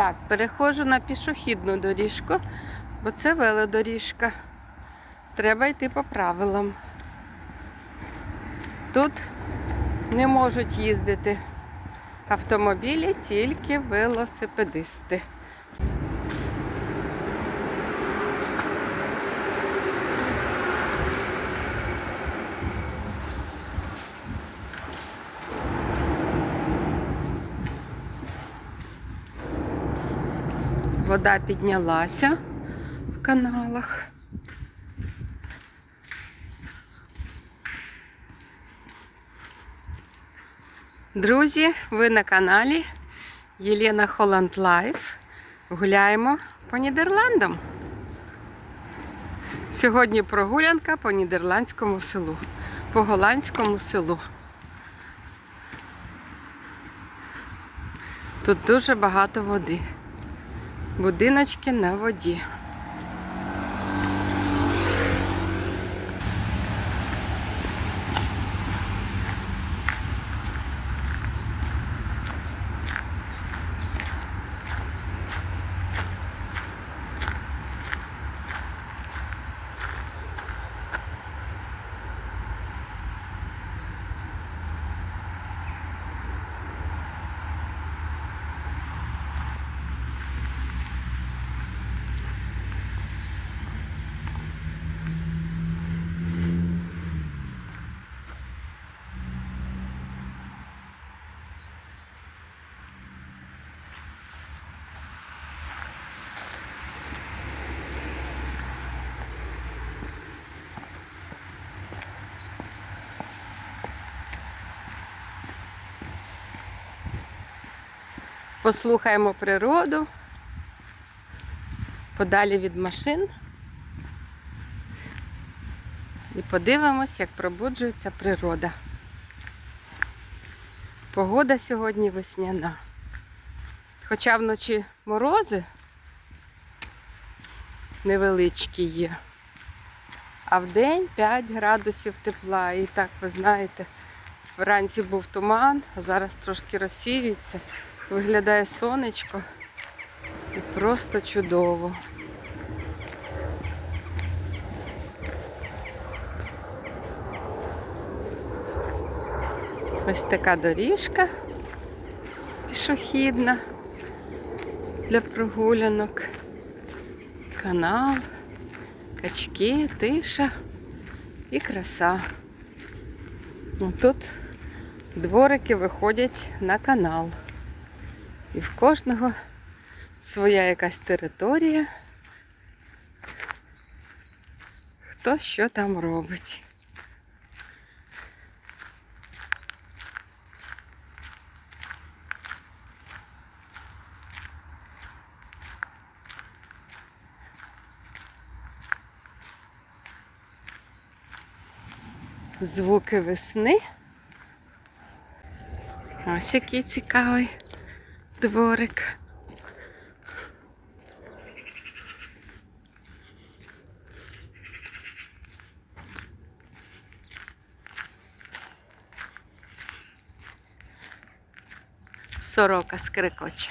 Так, переходжу на пішохідну доріжку, бо це велодоріжка. Треба йти по правилам. Тут не можуть їздити автомобілі, тільки велосипедисти. Вода піднялася в каналах. Друзі, ви на каналі Єлена Холланд Лайф. Гуляємо по Нідерландам. Сьогодні прогулянка по нідерландському селу, по голландському селу. Тут дуже багато води. Будиночки на воді. Послухаємо природу, подалі від машин. І подивимось, як пробуджується природа. Погода сьогодні весняна. Хоча вночі морози невеличкі є, а вдень 5 градусів тепла. І так, ви знаєте, вранці був туман, а зараз трошки розсіюється. Виглядає сонечко і просто чудово. Ось така доріжка пішохідна для прогулянок. Канал, качки, тиша і краса. Тут дворики виходять на канал. І в кожного своя якась територія. Хто що там робить. Звуки весни. Ось який цікавий дворик. Сорока скрикоче.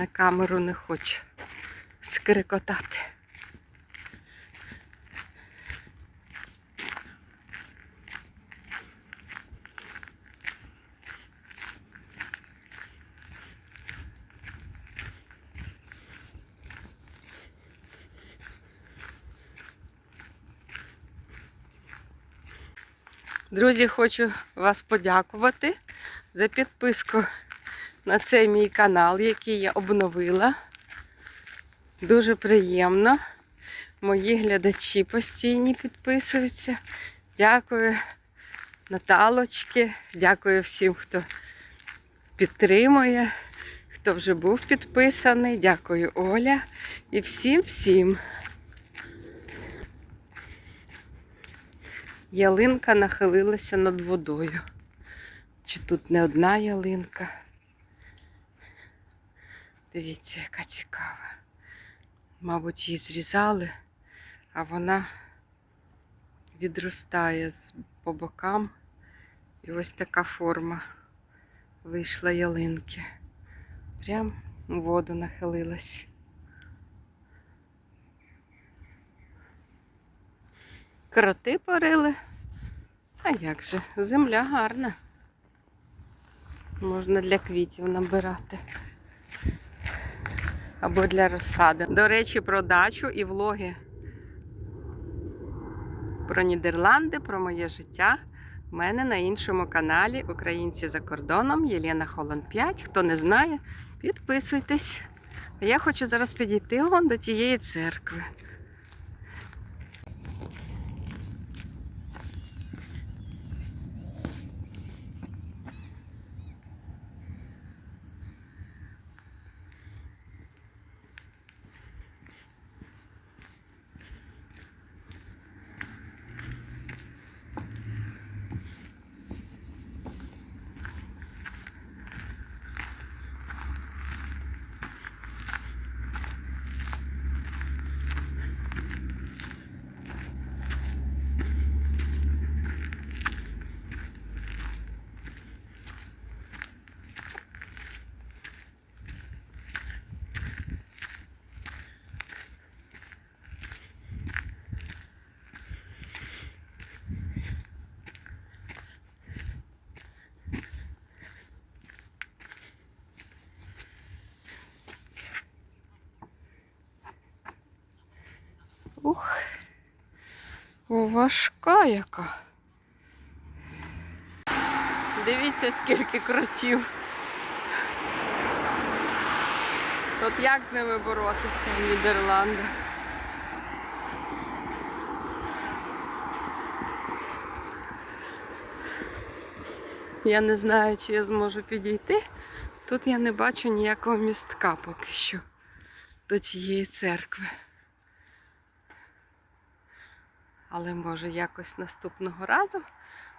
На камеру не хочу скрикотати. Друзі, хочу вас подякувати за підписку на цей мій канал, який я обновила. Дуже приємно. Мої глядачі постійні підписуються. Дякую Наталочки, дякую всім, хто підтримує, хто вже був підписаний. Дякую Оля і всім-всім. Ялинка нахилилася над водою. Чи тут не одна ялинка? Дивіться, яка цікава. Мабуть, її зрізали, а вона відростає по бокам. І ось така форма вийшла ялинки. Прям у воду нахилилась. Кроти порили. А як же, земля гарна. Можна для квітів набирати. Або для розсади. До речі, про дачу і влоги. Про Нідерланди, про моє життя. У мене на іншому каналі Українці за кордоном Єлена Холон 5. Хто не знає, підписуйтесь. А я хочу зараз підійти вон до тієї церкви. Важка яка. Дивіться, скільки кротів. От як з ними боротися в Нідерландах? Я не знаю, чи я зможу підійти. Тут я не бачу ніякого містка поки що до цієї церкви. Але може якось наступного разу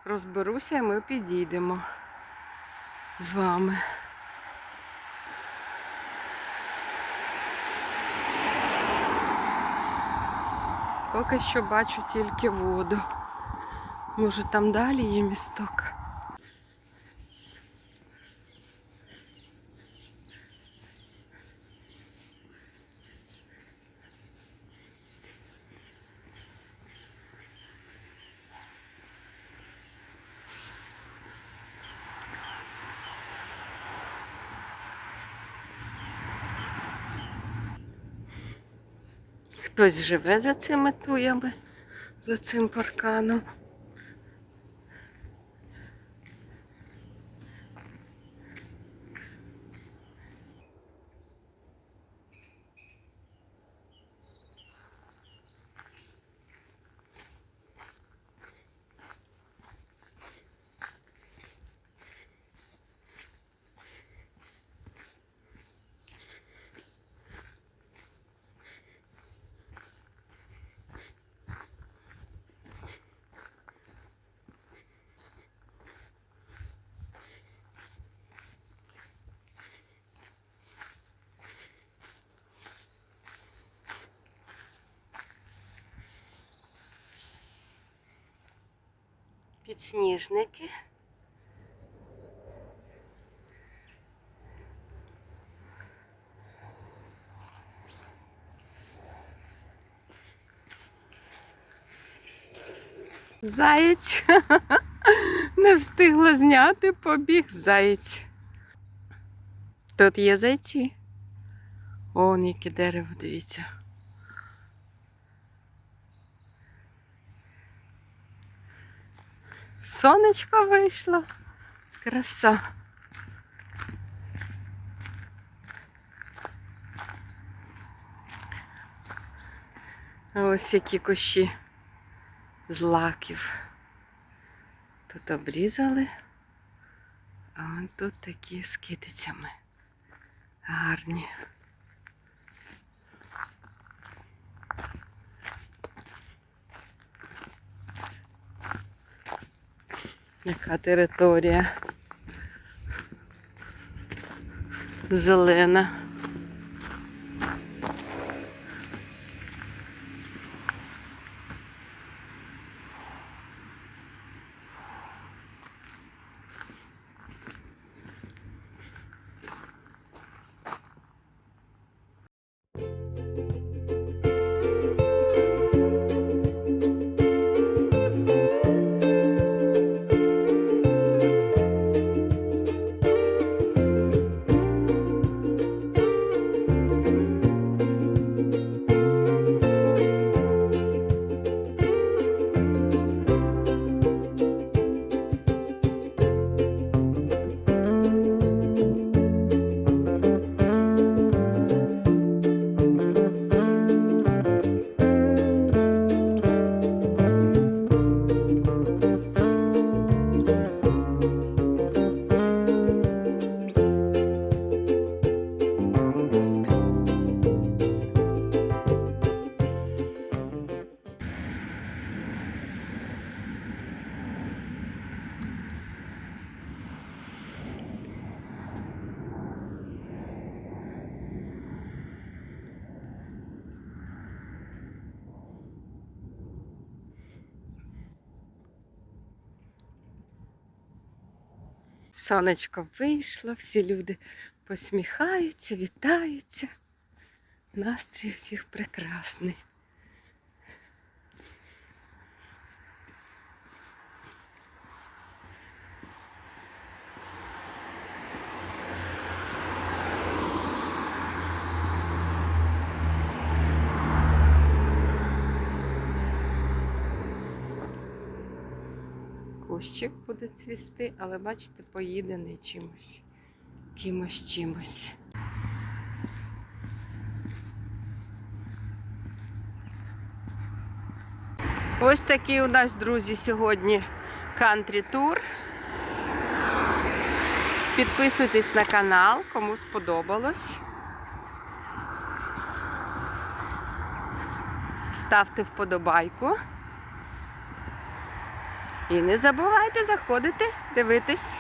розберуся і ми підійдемо з вами. Поки що бачу тільки воду. Може там далі є місток. Хтось живе за цими туями, за цим парканом. Підсніжники. Заєць. Не встигла зняти, побіг заєць. Тут є зайці. О, яке дерево, дивіться. Сонечко вийшло. Краса. Ось які кущі злаків. Тут обрізали, а тут такі з китицями. Гарні. Яка територія зелена. Сонечко вийшло, всі люди посміхаються, вітаються. Настрій всіх прекрасний. Кущик буде цвісти, але бачите, поїдений чимось, кимось чимось. Ось такий у нас, друзі, сьогодні кантрі тур. Підписуйтесь на канал, кому сподобалось. Ставте вподобайку. І не забувайте заходити, дивитись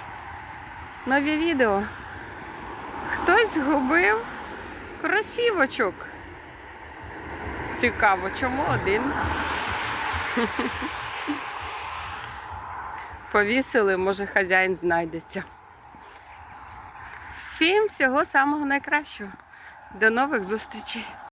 нові відео. Хтось згубив кросівочок. Цікаво, чому один? Повісили, може хазяїн знайдеться. Всім всього самого найкращого. До нових зустрічей!